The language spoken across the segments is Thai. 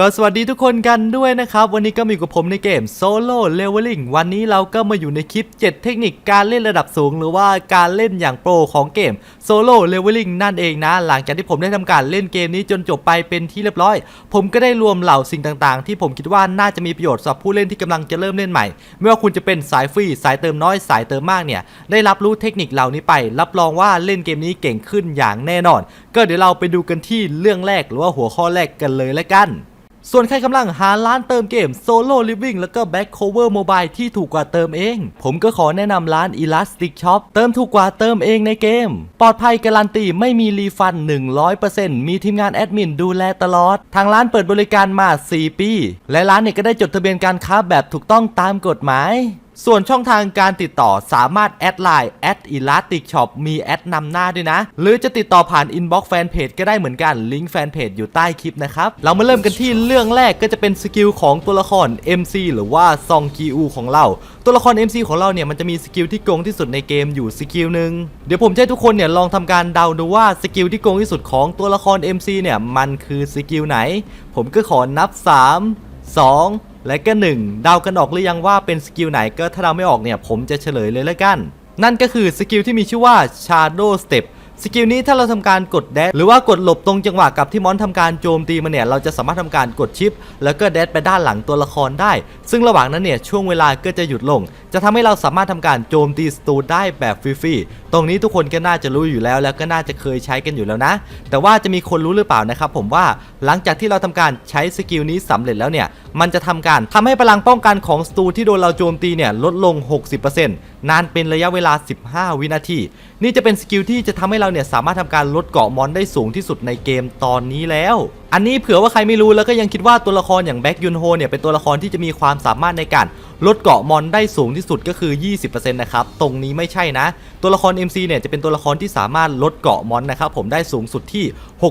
ก็สวัสดีทุกคนกันด้วยนะครับ วันนี้ก็มาอยู่กับผมในเกม Solo Leveling วันนี้เราก็มาอยู่ในคลิป 7 เทคนิคการเล่นระดับสูง หรือว่าการเล่นอย่างโปรของเกม Solo Leveling นั่นเองนะ หลังจากที่ผมได้ทำการเล่นเกมนี้จนจบไปเป็นที่เรียบร้อย ผมก็ได้รวมเหล่าสิ่งต่างๆ ที่ผมคิดว่าน่าจะมีประโยชน์สำหรับผู้เล่นที่กำลังจะเริ่มเล่นใหม่ ไม่ว่าคุณจะเป็นสายฟรีสายเติมน้อยสายเติมมากเนี่ยได้รับรู้เทคนิคเหล่านี้ไป รับรองว่าเล่นเกมนี้เก่งขึ้นอย่างแน่นอน ก็เดี๋ยวเราไปดูกันที่เรื่องแรกหรือว่าหัวข้อแรกกันเลยละกัน ส่วนใครกำลังหาร้านเติมเกม Solo Living แล้วก็ Back Cover Mobile ที่ถูกกว่าเติมเอง ผมก็ขอแนะนำร้าน Elastic Shop เติมถูกกว่าเติมเองในเกม ปลอดภัยการันตีไม่มีรีฟัน 100%มีทีมงานแอดมินดูแลตลอด ทางร้านเปิดบริการมา 4 ปี และร้านเนี่ยก็ได้จดทะเบียนการค้าแบบถูกต้องตามกฎหมาย ส่วนช่องทางการติดต่อสามารถแอดไลน์แอดอีลาติกช็อปมีแอดนำหน้าด้วยนะ หรือจะติดต่อผ่านอินบ็อกซ์แฟนเพจก็ได้เหมือนกันลิงก์แฟนเพจอยู่ใต้คลิปนะครับ เรามาเริ่มกันที่เรื่องแรกก็จะเป็นสกิลของตัวละคร MC หรือว่าซองกีอูของเรา ตัวละคร MC ของเราเนี่ยมันจะมีสกิลที่โกงที่สุดในเกมอยู่สกิลหนึ่งเดี๋ยวผมจะให้ทุกคนเนี่ยลองทำการเดาดูว่าสกิลที่โกงที่สุดของตัวละคร MC เนี่ยมันคือสกิลไหน ผมก็ขอนับ 3 2 และก็1เดากันออกหรือยังว่าเป็นสกิลไหนก็ถ้าเราไม่ออกเนี่ยผมจะเฉลยเลยแล้วกัน นั่นก็คือสกิลที่มีชื่อว่า Shadow Step สกิลนี้ถ้าเราทำการกดแดชหรือว่ากดหลบตรงจังหวะกับที่มอนทำการโจมตีมันเนี่ยเราจะสามารถทำการกดชิป แล้วก็แดชไปด้านหลังตัวละครได้ ซึ่งระหว่างนั้นเนี่ยช่วงเวลาก็จะหยุดลง จะทำให้เราสามารถทำการโจมตีสตูได้แบบฟรีๆตรงนี้ทุกคนก็น่าจะรู้อยู่แล้ว แล้วก็น่าจะเคยใช้กันอยู่แล้วนะ แต่ว่าจะมีคนรู้หรือเปล่านะครับผมว่าหลังจากที่เราทำการใช้สกิลนี้สำเร็จแล้วเนี่ยมันจะทำการทำให้พลังป้องกันของสตูที่โดนเราโจมตีเนี่ยลดลง 60%นานเป็นระยะเวลา 15 วินาที นี่จะเป็นสกิลที่จะทำให้เราเนี่ยสามารถทำการลดเกาะมอนได้สูงที่สุดในเกมตอนนี้แล้วอันนี้เผื่อว่าใครไม่รู้แล้วก็ยังคิดว่าตัวละครอย่างแบ็กยุนโฮเนี่ยเป็นตัวละครที่จะมีความสามารถในการลดเกาะมอนได้สูงที่สุดก็คือ 20%นะครับ ตรงนี้ไม่ใช่นะ ตัวละคร MC เนี่ยจะเป็นตัวละครที่สามารถลดเกาะมอนนะครับผมได้สูงสุดที่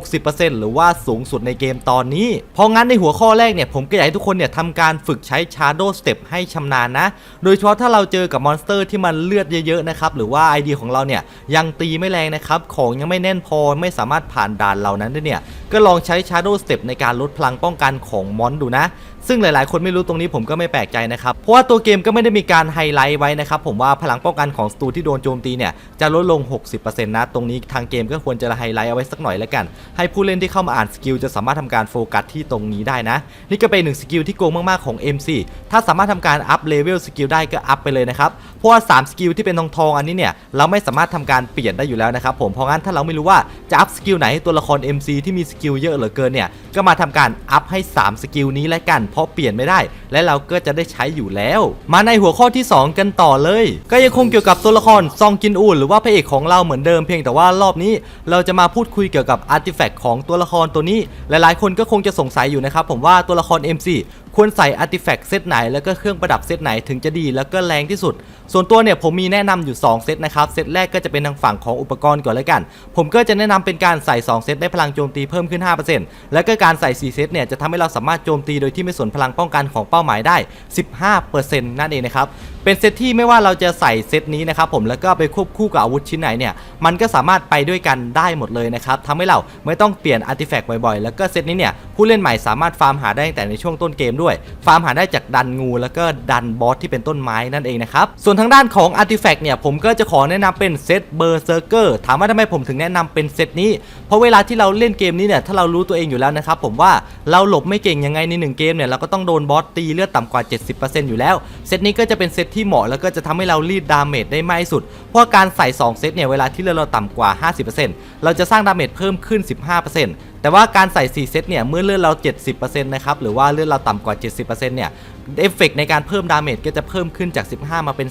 60%หรือว่าสูงสุดในเกมตอนนี้ เพราะงั้นในหัวข้อแรกเนี่ยผมก็อยากให้ทุกคนเนี่ยทำการฝึกใช้ Shadow Step ให้ชำนาญนะ โดยเฉพาะถ้าเราเจอกับมอนสเตอร์ที่มันเลือดเยอะๆนะครับหรือว่า ID ของเราเนี่ยยังตีไม่แรงนะครับของยังไม่แน่นพอไม่สามารถผ่านด่านเหล่านั้นได้เนี่ยก็ลองใช้ Shadow Step ในการลดพลังป้องกันของมอนดูนะ ซึ่งหลายๆ คนไม่รู้ตรงนี้ผมก็ไม่แปลกใจนะครับ เพราะว่าตัวเกมก็ไม่ได้มีการไฮไลท์ไว้นะครับผมว่าพลังป้องกันของสตูที่โดนโจมตีเนี่ยจะลดลง 60%นะ ตรงนี้ทางเกมก็ควรจะไฮไลท์เอาไว้สักหน่อยแล้วกัน ให้ผู้เล่นที่เข้ามาอ่านสกิลจะสามารถทำการโฟกัสที่ตรงนี้ได้นะ นี่ก็เป็นหนึ่งสกิลที่โกงมาก ๆ ของ MC ถ้าสามารถทำการอัพเลเวลสกิลได้ก็อัพไปเลยนะครับ เพราะว่า 3 สกิลที่เป็นทองทองๆอันนี้เนี่ยเราไม่สามารถทำการเปลี่ยนได้อยู่แล้วนะครับผมเพราะงั้นถ้าเราไม่รู้ว่าจะอัพสกิลไหนให้ตัวละคร MC ที่มีสกิลเยอะเหลือเกินเนี่ยก็มาทำการอัพให้ 3 สกิลนี้แล้วกันเราะเปลี่ยนไม่ได้ และเราก็จะได้ใช้อยู่แล้ว มาในหัวข้อที่ 2 กันต่อเลย ก็ยังคงเกี่ยวกับตัวละครซองกินอูนหรือว่าพระเอกของเราเหมือนเดิมเพียงแต่ว่ารอบนี้ เราจะมาพูดคุยเกี่ยวกับอาร์ติแฟกต์ของตัวละครตัวนี้ หลายๆ คนก็คงจะสงสัยอยู่นะครับผมว่าตัวละคร MC ควรใส่อาร์ติแฟกต์เซตไหนแล้วก็เครื่องประดับเซตไหนถึงจะดีแล้วก็แรงที่สุด ส่วนตัวเนี่ยผมมีแนะนำอยู่ 2 เซตนะครับเซตแรกก็จะเป็นทางฝั่งของอุปกรณ์ก่อนแล้วกัน ผมก็จะแนะนำเป็นการใส่ 2 เซตได้พลังโจมตีเพิ่มขึ้น 5%แล้วก็การใส่ 4 เซตเนี่ยจะทำให้เราสามารถโจมตีโดยที่ไม่สนพลังป้องกันของเป้าหมายได้ 15%นั่นเองนะครับเป็นเซตที่ไม่ว่าเราจะใส่เซตนี้นะครับผมแล้วก็ไปควบคู่กับอาวุธชิ้นไหนเนี่ยมันก็สามารถไปด้วยกันได้หมดเลยนะครับทำให้เราไม่ต้องเปลี่ยนอาร์ติแฟกต์บ่อยๆ แล้วก็เซตนี้เนี่ยผู้เล่นใหม่สามารถฟาร์มหาได้ตั้งแต่ในช่วงต้นเกมด้วยฟาร์มหาได้จากดันงู แล้วก็ดันบอสที่เป็นต้นไม้นั่นเองนะครับ ส่วนทางด้านของอาร์ติแฟกต์เนี่ยผมก็จะขอแนะนำเป็นเซตเบอร์เซอร์เกอร์ถามว่าทำไมผมถึงแนะนำเป็นเซตนี้ เพราะเวลาที่เราเล่นเกมนี้เนี่ยถ้าเรารู้ตัวเองอยู่แล้วนะครับผมว่าเราหลบไม่เก่งยังไงในหนึ่งเกมเนี่ยเราก็ต้องโดนบอสตีเลือดต่ำกว่า 70%อยู่แล้วเซตนี้ก็จะเป็นเซตที่เหมาะแล้วก็จะทำให้เรารีดดาเมจได้มากที่สุด เพราะการใส่2เซตเนี่ยเวลาที่เลือดเราต่ำกว่า 50%เราจะสร้างดาเมจเพิ่มขึ้น 15%แต่ว่าการใส่ 4 เซตเนี่ยเมื่อเลือดเรา 70%นะครับหรือว่าเลือดเราต่ำกว่า 70%เนี่ย เอฟเฟกในการเพิ่มดาเมจก็จะเพิ่มขึ้นจาก 15 มาเป็น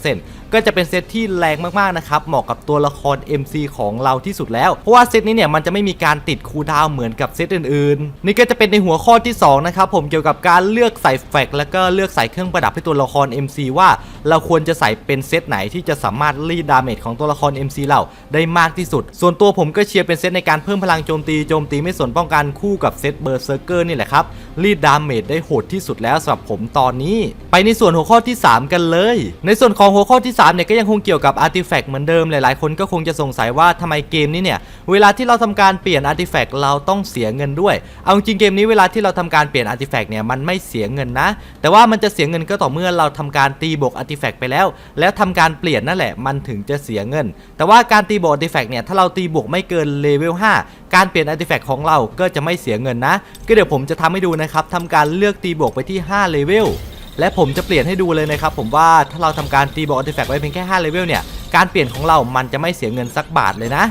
30%ก็จะเป็นเซตที่แรงมากๆนะครับ เหมาะกับตัวละคร MC ของเราที่สุดแล้ว เพราะว่าเซตนี้เนี่ยมันจะไม่มีการติดคูดาวเหมือนกับเซตอื่นๆ นี่ก็จะเป็นในหัวข้อที่ 2 นะครับผมเกี่ยวกับการเลือกใส่แฟกแล้วก็เลือกใส่เครื่องประดับให้ตัวละคร MC ว่าเราควรจะใส่เป็นเซตไหนที่จะสามารถรีดดาเมจของตัวละคร MC เราได้มากที่สุด ส่วนตัวผมก็เชียร์เป็นเซตในการเพิ่มพลังโจมตีโจมตีไม่สนป้องกันคู่กับเซตเบอร์เซอร์เกอร์นี่แหละครับรีดดาเมจได้โหดที่สุดแล้วสำหรับผมตอนนี้ ไปในส่วนหัวข้อที่ 3 กันเลย ในส่วนของหัวข้อที่3เนี่ยก็ยังคงเกี่ยวกับอาร์ติแฟกต์เหมือนเดิมหลายๆ คนก็คงจะสงสัยว่าทำไมเกมนี้เนี่ยเวลาที่เราทำการเปลี่ยนอาร์ติแฟกต์เราต้องเสียเงินด้วย เอาจริงเกมนี้เวลาที่เราทำการเปลี่ยนอาร์ติแฟกต์เนี่ยมันไม่เสียเงินนะ แต่ว่ามันจะเสียเงินก็ต่อเมื่อเราทำการตีบวกอาร์ติแฟกต์ไปแล้ว แล้วทำการเปลี่ยนนั่นแหละมันถึงจะเสียเงิน แต่ว่าการตีบวกอาร์ติแฟกต์เนี่ยถ้าเราตีบวกไม่เกินเลเวล5การเปลี่ยนอาร์ติแฟกต์ของเราก็จะไม่เสียเงินนะ ก็เดี๋ยวผมจะทำให้ดูนะครับทำการเลือกตีบวกไปที่5เลเวลและผมจะเปลี่ยนให้ดูเลยนะครับผมว่าถ้าเราทำการตีบอลอาร์ติแฟกต์ไว้เพียงแค่5เลเวลเนี่ยการเปลี่ยนของเรามันจะไม่เสียเงินสักบาทเลยนะ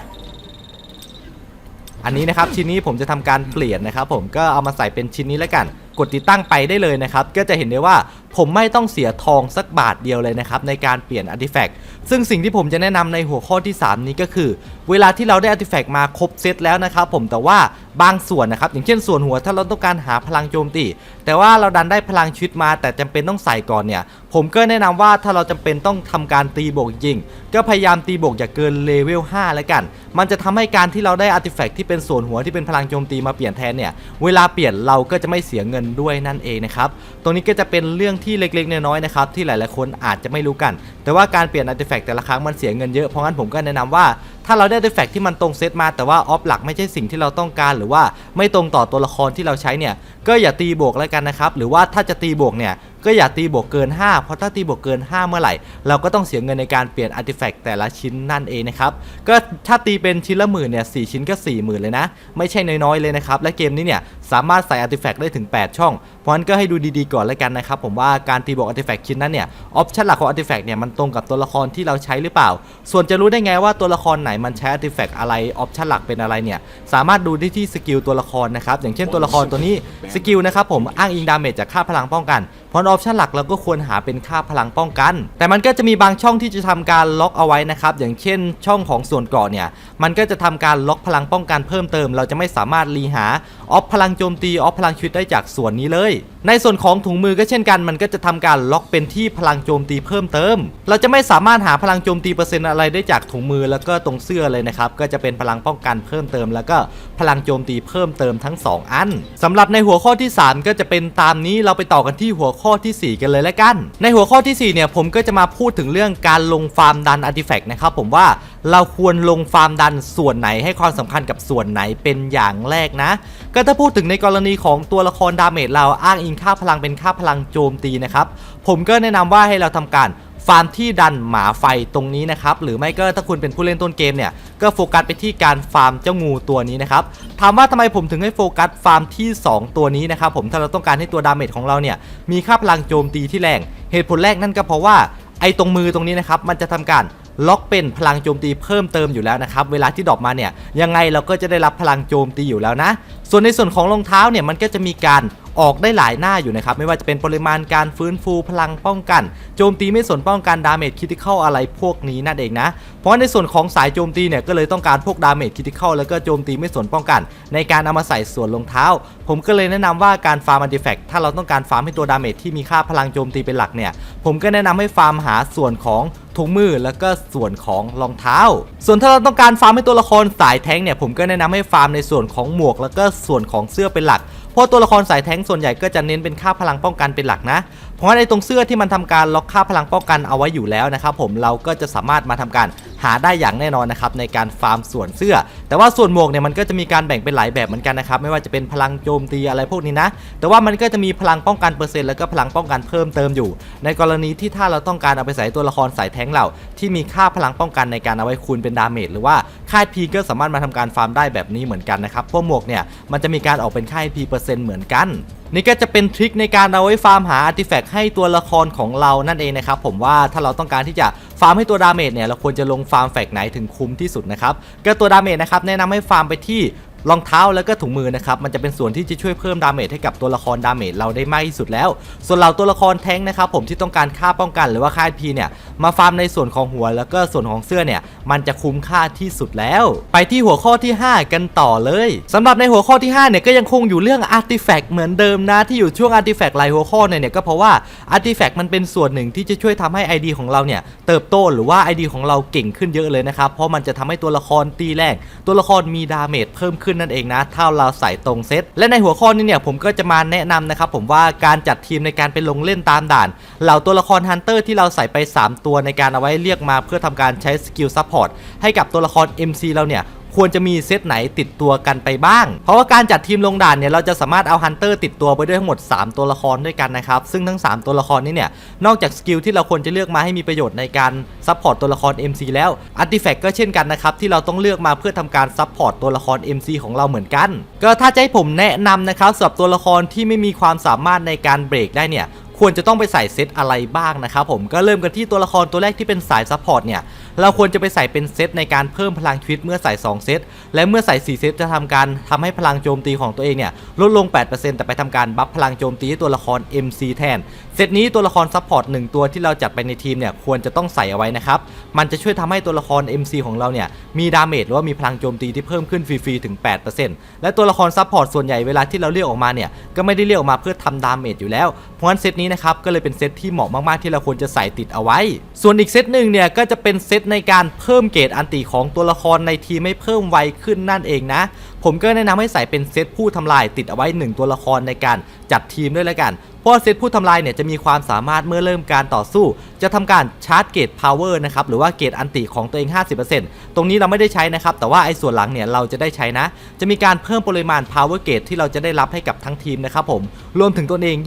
อันนี้นะครับชิ้นนี้ผมจะทำการเปลี่ยนนะครับผมก็เอามาใส่เป็นชิ้นนี้แล้วกัน กดติดตั้งไปได้เลยนะครับก็จะเห็นได้ว่า ผมไม่ต้องเสียทองสักบาทเดียวเลยนะครับในการเปลี่ยนอาร์ติแฟกต์ซึ่งสิ่งที่ผมจะแนะนำในหัวข้อที่ 3 นี้ก็คือ เวลาที่เราได้อาร์ติแฟกต์มาครบเซตแล้วนะครับผมแต่ว่าบางส่วนนะครับอย่างเช่นส่วนหัวถ้าเราต้องการหาพลังโจมตี แต่ว่าเราดันได้พลังชีวิตมา แต่จำเป็นต้องใส่ก่อนเนี่ย ผมก็แนะนำว่าถ้าเราจำเป็นต้องทำการตีบวกจริง ก็พยายามตีบวกอย่าเกินเลเวล5แล้วกัน มันจะทำให้การที่เราได้อาร์ติแฟกต์ที่เป็นส่วนหัวที่เป็นพลังโจมตีมาเปลี่ยนแทนเนี่ยเวลาเปลี่ยนเราก็จะไม่เสียเงินด้วยนั่นเองนะครับตรงนี้ก็จะเป็นเรื่องที่ที่เล็กๆน้อยๆนะครับที่หลายๆคนอาจจะไม่รู้กัน แต่ว่าการเปลี่ยนอาร์ติแฟกต์แต่ละครั้งมันเสียเงินเยอะเพราะงั้นผมก็แนะนำว่าถ้าเราได้อาร์ติแฟกต์ที่มันตรงเซตมาแต่ว่าออฟหลักไม่ใช่สิ่งที่เราต้องการ หรือว่าไม่ตรงต่อตัวละครที่เราใช้เนี่ยก็อย่าตีบวกแล้วกันนะครับหรือว่าถ้าจะตีบวกเนี่ยก็อย่าตีบวกเกิน 5 เพราะถ้าตีบวกเกิน 5 เมื่อไหร่ เราก็ต้องเสียเงินในการเปลี่ยนอาร์ติแฟกต์แต่ละชิ้นนั่นเองนะครับ ก็ถ้าตีเป็นชิ้นละหมื่นเนี่ยสชิ้นก็4 0,000เลยนะ ไม่ใช่น้อยๆเลยนะครับ และเกมนี้เนี่ยสามารถใส่อาร์ติแฟกต์ได้ถึง 8 ช่อง เพราะฉะนั้นก็ให้ดูดีๆก่อนแล้วกันนะครับผมว่าการตีบวกอาร์ติแฟกต์ชิ้นนั้นเนี่ยออปชันหลักของอาร์ติแฟกต์เนี่ยมันตรงกับตัวละครที่เราใช้หรือเปล่า ส่วนจะรู้ได้ไงว่าตัวละครไหนมันใช้อาร์ติแฟกต์อะไรออปชันหลักเป็นอะไรเนี่ยสามารถดูได้ที่สกิลตัวละครนะครับอย่างเช่นตัวละครตัวนี้สกิลนะครับผมอ้างอิงดาเมจจากค่าพลังป้องกันเพราะออปชันหลักเราก็ควรหาเป็นค่าพลังป้องกัน แต่มันก็จะมีบางช่องที่จะทำการล็อกเอาไว้นะครับอย่างเช่นช่องของส่วนเกาะเนี่ยมันก็จะทำการล็อกพลังป้องกันเพิ่มเติม เราจะไม่สามารถรีหา ออฟพลังโจมตีออฟพลังชีวิตได้จากส่วนนี้เลย ในส่วนของถุงมือก็เช่นกันมันก็จะทำการล็อกเป็นที่พลังโจมตีเพิ่มเติม เราจะไม่สามารถหาพลังโจมตีเปอร์เซ็นต์อะไรได้จากถุงมือแล้วก็ตรงเสื้อเลยนะครับก็จะเป็นพลังป้องกันเพิ่มเติม แล้วก็พลังโจมตีเพิ่มเติมทั้งสองอันสำหรับในหัวข้อที่ 3 ก็จะเป็นตามนี้เราไปต่อกันที่หัวข้อที่ 4 กันเลยแล้วกัน ในหัวข้อที่4เนี่ยผมก็จะมาพูดถึงเรื่องการลงฟาร์มดันอาร์ติแฟกต์นะครับผมว่าเราควรลงฟาร์มดันส่วนไหนให้ความสำคัญกับส่วนไหนเป็นอย่างแรกนะ ก็ถ้าพูดถึงในกรณีของตัวละครดาเมจเราอ้างอิงค่าพลังเป็นค่าพลังโจมตีนะครับ ผมก็แนะนำว่าให้เราทำการฟาร์มที่ดันหมาไฟตรงนี้นะครับ หรือไม่ก็ถ้าคุณเป็นผู้เล่นต้นเกมเนี่ย ก็โฟกัสไปที่การฟาร์มเจ้างูตัวนี้นะครับ ถามว่าทำไมผมถึงให้โฟกัสฟาร์มที่ 2 ตัวนี้นะครับ ผมถ้าเราต้องการให้ตัวดาเมจของเราเนี่ย มีค่าพลังโจมตีที่แรง เหตุผลแรกนั่นก็เพราะว่าไอ้ตรงมือตรงนี้นะครับ มันจะทำการ ล็อกเป็นพลังโจมตีเพิ่มเติมอยู่แล้วนะครับเวลาที่ดรอปมาเนี่ยยังไงเราก็จะได้รับพลังโจมตีอยู่แล้วนะ ส่วนในส่วนของรองเท้าเนี่ยมันก็จะมีการออกได้หลายหน้าอยู่นะครับ ไม่ว่าจะเป็นปริมาณการฟื้นฟูพลังป้องกัน โจมตีไม่สนป้องกันดาเมจคิติคอลอะไรพวกนี้นั่นเองนะ เพราะในส่วนของสายโจมตีเนี่ยก็เลยต้องการพวกดาเมจคิติคอลแล้วก็โจมตีไม่สนป้องกัน ในการเอามาใส่ส่วนรองเท้า ผมก็เลยแนะนำว่าการฟาร์มอันติแฟกถ้าเราต้องการฟาร์มให้ตัวดาเมจที่มีค่าพลังโจมตีเป็นหลักเนี่ยผมก็แนะนำให้ฟาร์มหาส่วนของ ถุงมือแล้วก็ส่วนของรองเท้า ส่วนถ้าเราต้องการฟาร์มให้ตัวละครสายแท้งเนี่ยผมก็แนะนำให้ฟาร์มในส่วนของหมวก แล้วก็ส่วนของเสื้อเป็นหลัก ราะตัวละครสายแท้งส่วนใหญ่ก็จะเน้นเป็นค่าพลังป้องกันเป็นหลักนะ เพราะในตรงเสื้อที่มันทำการล็อกค่าพลังป้องกันเอาไว้อยู่แล้วนะครับผมเราก็จะสามารถมาทำการหาได้อย่างแน่นอนนะครับในการฟาร์มส่วนเสื้อ แต่ว่าส่วนหมวกเนี่ยมันก็จะมีการแบ่งเป็นหลายแบบเหมือนกันนะครับไม่ว่าจะเป็นพลังโจมตีอะไรพวกนี้นะ แต่ว่ามันก็จะมีพลังป้องกันเปอร์เซ็นต์แล้วก็พลังป้องกันเพิ่มเติมอยู่ ในกรณีที่ถ้าเราต้องการเอาไปใส่ตัวละครสายแท้งเราที่มีค่าพลังป้องกันในการเอาไว้คูณเป็นดาเมจหรือว่า ค่ายพีก็สามารถมาทำการฟาร์มได้แบบนี้เหมือนกันนะครับพวกหมวกเนี่ยมันจะมีการออกเป็นค่ายพีเปอร์เซ็นต์เหมือนกันนี่ก็จะเป็นทริคในการเอาไว้ฟาร์มหาอาร์ติแฟกต์ให้ตัวละครของเรานั่นเองนะครับผมว่าถ้าเราต้องการที่จะฟาร์มให้ตัวดาเมจเนี่ยเราควรจะลงฟาร์มแฟกต์ไหนถึงคุ้มที่สุดนะครับก็ตัวดาเมจนะครับแนะนำให้ฟาร์มไปที่ รองเท้าแล้วก็ถุงมือนะครับมันจะเป็นส่วนที่จะช่วยเพิ่มดาเมจให้กับตัวละครดาเมจเราได้มากที่สุดแล้ว ส่วนเราตัวละครแท้งนะครับผมที่ต้องการค่าป้องกันหรือว่าค่าพีเนี่ยมาฟาร์มในส่วนของหัวแล้วก็ส่วนของเสื้อเนี่ยมันจะคุ้มค่าที่สุดแล้ว ไปที่หัวข้อที่ 5 กันต่อเลยสำหรับในหัวข้อที่5เนี่ยก็ยังคงอยู่เรื่องอาร์ติแฟกต์เหมือนเดิมนะที่อยู่ช่วงอาร์ติแฟกต์หลายหัวข้อเนี่ยก็เพราะว่าอาร์ติแฟกต์มันเป็นส่วนหนึ่งที่จะช่วยทำให้ ID ของเราเนี่ยเติบโตหรือว่า ID ของเราเก่งขึ้นเยอะเลยนะครับเพราะมันจะทำให้ตัวละครตีแรงตัวละครมีดาเมจเพิ่มขึ้นนั่นเองนะถ้าเราใส่ตรงเซตและในหัวข้อนี้เนี่ยผมก็จะมาแนะนำนะครับผมว่าการจัดทีมในการไปลงเล่นตามด่านเหล่าตัวละครฮันเตอร์ที่เราใส่ไป 3 ตัวในการเอาไว้เรียกมา เพื่อทำการใช้สกิลซัพพอร์ตให้กับตัวละคร MC เราเนี่ย ควรจะมีเซตไหนติดตัวกันไปบ้าง เพราะว่าการจัดทีมลงด่านเนี่ยเราจะสามารถเอาฮันเตอร์ติดตัวไปด้วยทั้งหมด 3 ตัวละครด้วยกันนะครับ ซึ่งทั้ง 3 ตัวละครนี้เนี่ยนอกจากสกิลที่เราควรจะเลือกมาให้มีประโยชน์ในการซัพพอร์ตตัวละคร MC แล้วอาร์ติแฟกต์ก็เช่นกันนะครับที่เราต้องเลือกมาเพื่อทำการซัพพอร์ตตัวละคร MC ของเราเหมือนกัน ก็ถ้าจะให้ผมแนะนำนะครับสำหรับตัวละครที่ไม่มีความสามารถในการเบรกได้เนี่ย ควรจะต้องไปใส่เซตอะไรบ้างนะครับผมก็เริ่มกันที่ตัวละครตัวแรกที่เป็นสายซัพพอร์ตเนี่ยเราควรจะไปใส่เป็นเซตในการเพิ่มพลังชีวิตเมื่อใส่ 2 เซตและเมื่อใส่ 4 เซตจะทำการทำให้พลังโจมตีของตัวเองเนี่ยลดลง 8%แต่ไปทำการบัฟพลังโจมตีให้ตัวละคร MC แทน เซตนี้ตัวละครซัพพอร์ตหนึ่งตัวที่เราจัดไปในทีมเนี่ยควรจะต้องใส่เอาไว้นะครับ มันจะช่วยทำให้ตัวละคร MC ของเราเนี่ยมีดาเมจหรือว่ามีพลังโจมตีที่เพิ่มขึ้นฟรีๆถึง 8%และตัวละครซัพพอร์ตส่วนใหญ่เวลาที่เราเรียกออกมาเนี่ยก็ไม่ได้เรียกออกมาเพื่อทำดาเมจอยู่แล้ว เพราะฉะนั้นเซตนี้นะครับก็เลยเป็นเซตที่เหมาะมากๆที่เราควรจะใส่ติดเอาไว้ ส่วนอีกเซตหนึ่งเนี่ยก็จะเป็นเซตในการเพิ่มเกรดอันติของตัวละครในทีมให้เพิ่มไวขึ้นนั่นเองนะผมก็แนะนำให้ใส่เป็นเซตผู้ทำลายติดเอาไว้ 1 ตัวละครในการจัดทีมด้วยแล้วกัน เพราะเซตผู้ทำลายเนี่ยจะมีความสามารถเมื่อเริ่มการต่อสู้ จะทำการชาร์จเกรดพาวเวอร์นะครับหรือว่าเกรดอันติของตัวเอง 50%ตรงนี้เราไม่ได้ใช้นะครับ แต่ว่าไอ้ส่วนหลังเนี่ยเราจะได้ใช้นะ จะมีการเพิ่มปริมาณพาวเวอร์เกรดที่เราจะได้รับให้กับทั้งทีมนะครับผมรวมถึงตัวเอง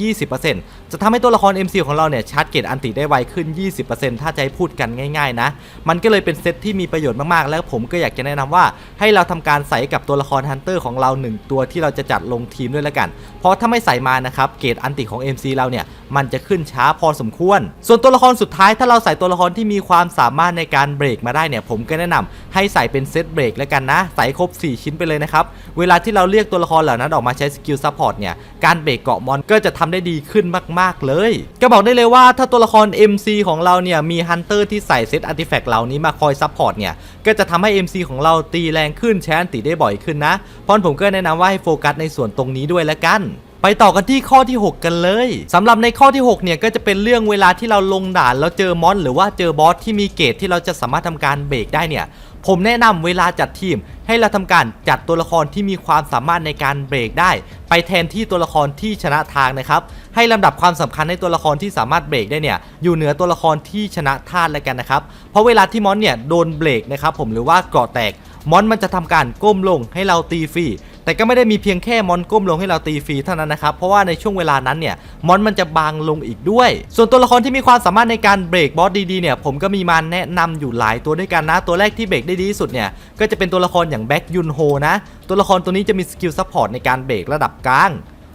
20% จะทำให้ตัวละคร MC ของเราเนี่ยชาร์จเกรดอันติได้ไวขึ้น 20%ถ้าจะให้พูดกันง่ายๆนะ มันก็เลยเป็นเซตที่มีประโยชน์มากๆ แล้วผมก็อยากจะแนะนำว่า ให้เราทำการใส่กับตัวละครฮันเตอร์ของเรา 1 ตัวที่เราจะจัดลงทีมด้วยแล้วกัน เพราะถ้าไม่ใส่มานะครับเกรดอันติของ MC เราเนี่ย มันจะขึ้นช้าพอสมควร ส่วนตัวละครสุดท้ายถ้าเราใส่ตัวละครที่มีความสามารถในการเบรกมาได้เนี่ยผมก็แนะนำให้ใส่เป็นเซตเบรกแล้วกันนะ ใส่ครบ 4 ชิ้นไปเลยนะครับ เวลาที่เราเรียกตัวละครเหล่านั้นออกมาใช้สกิลซัพพอร์ตเนี่ย การเบรกเกาะมอนก็จะทำได้ดีขึ้นมาก ๆ เลย ก็บอกได้เลยว่าถ้าตัวละคร MC ของเราเนี่ยมีฮันเตอร์ที่ใส่เซตอาร์ติแฟกต์เหล่านี้มาคอยซัพพอร์ตเนี่ย ก็จะทำให้ MC ของเราตีแรงขึ้นแชนตีได้บ่อยขึ้นนะเพราะฉะนั้นผมก็แนะนำว่าให้โฟกัสในส่วนตรงนี้ด้วยละกัน ไปต่อกันที่ข้อที่ 6 กันเลยสำหรับในข้อที่ 6 เนี่ยก็จะเป็นเรื่องเวลาที่เราลงด่านแล้วเจอมอนหรือว่าเจอบอสที่มีเกรดที่เราจะสามารถทำการเบรกได้เนี่ยผมแนะนำเวลาจัดทีม ให้เราทำการจัดตัวละครที่มีความสามารถในการเบรกได้ ไปแทนที่ตัวละครที่ชนะทางนะครับให้ลำดับความสำคัญให้ตัวละครที่สามารถเบรกได้เนี่ยอยู่เหนือตัวละครที่ชนะท่าแล้วกันนะครับเพราะเวลาที่มอนเนี่ยโดนเบรกนะครับผมหรือว่าเกราะแตกมอนมันจะทำการก้มลงให้เราตีฟรี แต่ก็ไม่ได้มีเพียงแค่มอนก้มลงให้เราตีฟรีเท่านั้นนะครับ เพราะว่าในช่วงเวลานั้นเนี่ยมอนมันจะบางลงอีกด้วย ส่วนตัวละครที่มีความสามารถในการเบรกบอสดีๆเนี่ยผมก็มีมาแนะนำอยู่หลายตัวด้วยกันนะ ตัวแรกที่เบรกได้ดีที่สุดเนี่ยก็จะเป็นตัวละครอย่างแบ็กยุนโฮนะ ตัวละครตัวนี้จะมีสกิลซัพพอร์ตในการเบรกระดับกลาง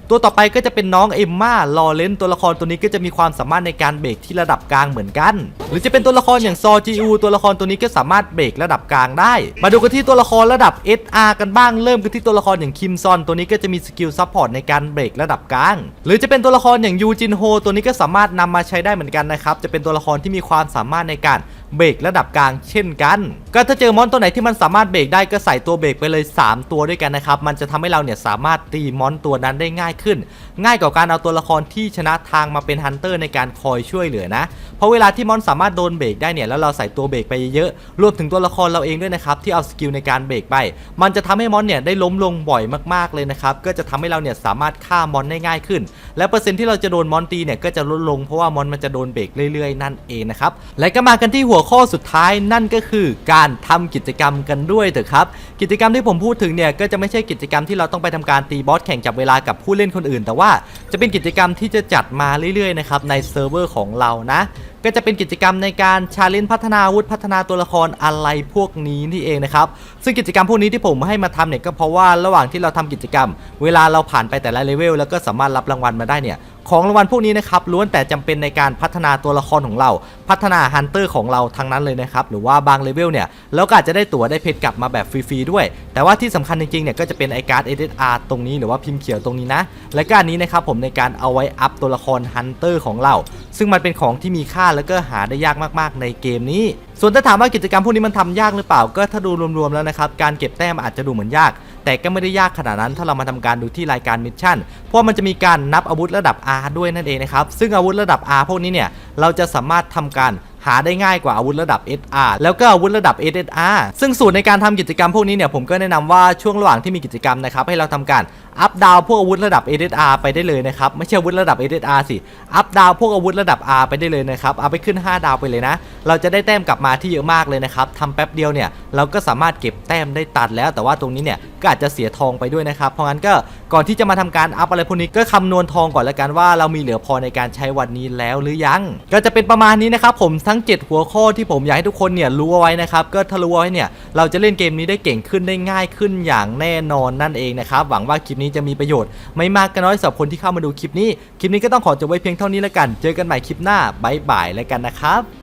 ตัวต่อไปก็จะเป็นน้องเอมมาลอเลนตัวละครตัวนี้ก็จะมีความสามารถในการเบรกที่ระดับกลางเหมือนกัน หรือจะเป็นตัวละครอย่างซอจีอูตัวละครตัวนี้ก็สามารถเบรกระดับกลางได้ มาดูกันที่ตัวละครระดับ SR กันบ้างเริ่มกันที่ตัวละครอย่างคิมซอนตัวนี้ก็จะมีสกิลซัพพอร์ตในการเบรกระดับกลาง หรือจะเป็นตัวละครอย่างยูจินโฮตัวนี้ก็สามารถนำมาใช้ได้เหมือนกันนะครับจะเป็นตัวละครที่มีความสามารถในการเบรกระดับกลางเช่นกัน ก็ถ้าเจอมอนตัวไหนที่มันสามารถเบรกได้ก็ใส่ตัวเบรกไปเลย 3 ตัวด้วยกันนะครับ มันจะทำให้เราเนี่ยสามารถตีมอนตัวนั้นได้ง่ายขึ้น ง่ายกว่าการเอาตัวละครที่ชนะทางมาเป็นฮันเตอร์ในการคอยช่วยเหลือนะ เพราะเวลาที่มอนสามารถโดนเบรกได้เนี่ยแล้วเราใส่ตัวเบรกไปเยอะๆรวมถึงตัวละครเราเองด้วยนะครับที่เอาสกิลในการเบรกไป มันจะทำให้มอนเนี่ยได้ล้มลงบ่อยมากๆเลยนะครับก็จะทำให้เราเนี่ยสามารถฆ่ามอนได้ง่ายขึ้น และเปอร์เซ็นต์ที่เราจะโดนมอนตีเนี่ยก็จะลดลงเพราะว่ามอนมันจะโดนเบรกเรื่อยๆ นั่นเองนะครับและก็มากันที่หัวข้อสุดท้ายนั่นก็คือการทำกิจกรรมกันด้วยเถอะครับ กิจกรรมที่ผมพูดถึงเนี่ยก็จะไม่ใช่กิจกรรมที่เราต้องไปทำการตีบอสแข่งจับเวลากับผู้เล่นคนอื่น แต่ว่าจะเป็นกิจกรรมที่จะจัดมาเรื่อยๆนะครับในเซิร์ฟเวอร์ของเรานะ ก็จะเป็นกิจกรรมในการชาเลนจ์พัฒนาอาวุธพัฒนาตัวละครอะไรพวกนี้นี่เองนะครับซึ่งกิจกรรมพวกนี้ที่ผมให้มาทำเนี่ยก็เพราะว่าระหว่างที่เราทำกิจกรรม เวลาเราผ่านไปแต่ละเลเวลแล้วก็สามารถรับรางวัลมาได้เนี่ยของรางวัลพวกนี้นะครับล้วนแต่จำเป็นในการพัฒนาตัวละครของเรา พัฒนาฮันเตอร์ของเราทั้งนั้นเลยนะครับหรือว่าบางเลเวลเนี่ยเราก็อาจจะได้ตั๋วได้เพชรกลับมาแบบฟรีๆด้วย แต่ว่าที่สำคัญจริงๆเนี่ยก็จะเป็นไอการ์ด SSR ตรงนี้หรือว่าพิมพ์เขียวตรงนี้นะและก็อันนี้นะครับผมในการเอาไว้อัพตัวละครฮันเตอร์ของเรา ซึ่งมันเป็นของที่มีค่าแล้วก็หาได้ยากมากๆในเกมนี้ ส่วนถ้าถามว่ากิจกรรมพวกนี้มันทำยากหรือเปล่า ก็ถ้าดูรวมๆแล้วนะครับ การเก็บแต้มอาจจะดูเหมือนยาก แต่ก็ไม่ได้ยากขนาดนั้นถ้าเรามาทำการดูที่รายการมิชชั่น เพราะมันจะมีการนับอาวุธระดับ R ด้วยนั่นเองนะครับ ซึ่งอาวุธระดับ R พวกนี้เนี่ย เราจะสามารถทำการหาได้ง่ายกว่าอาวุธระดับ SR แล้วก็อาวุธระดับ SSR ซึ่งสูตรในการทำกิจกรรมพวกนี้เนี่ยผมก็แนะนำว่าช่วงระหว่างที่มีกิจกรรมนะครับให้เราทำการ อัพดาวพวกอาวุธระดับ SSR ไปได้เลยนะครับ ไม่ใช่อาวุธระดับ SSR สิ อัพดาวพวกอาวุธระดับ R ไปได้เลยนะครับ เอาไปขึ้น 5 ดาวไปเลยนะ เราจะได้แต้มกลับมาที่เยอะมากเลยนะครับทำแป๊บเดียวเนี่ยเราก็สามารถเก็บแต้มได้ตัดแล้ว แต่ว่าตรงนี้เนี่ยก็อาจจะเสียทองไปด้วยนะครับ เพราะงั้นก็ก่อนที่จะมาทำการอัพอะไรพวกนี้ก็คำนวณทองก่อนละกันว่าเรามีเหลือพอในการใช้วันนี้แล้วหรือยัง ก็จะเป็นประมาณนี้นะครับผมทั้ง 7 หัวข้อที่ผมอยากให้ทุกคนเนี่ยรู้เอาไว้นะครับก็ถ้ารู้เอาไว้เนี่ยเราจะเล่นเกมนี้ได้เก่งขึ้นได้ง่ายขึ้นอย่างแน่นอนนั่นเองนะครับหวังว่าคลิปนี้จะมีประโยชน์ ไม่มากก็น้อยสำหรับคนที่เข้ามาดูคลิปนี้ คลิปนี้ก็ต้องขอจบไว้เพียงเท่านี้แล้วกัน เจอกันใหม่คลิปหน้าบายบายแล้วกันนะครับ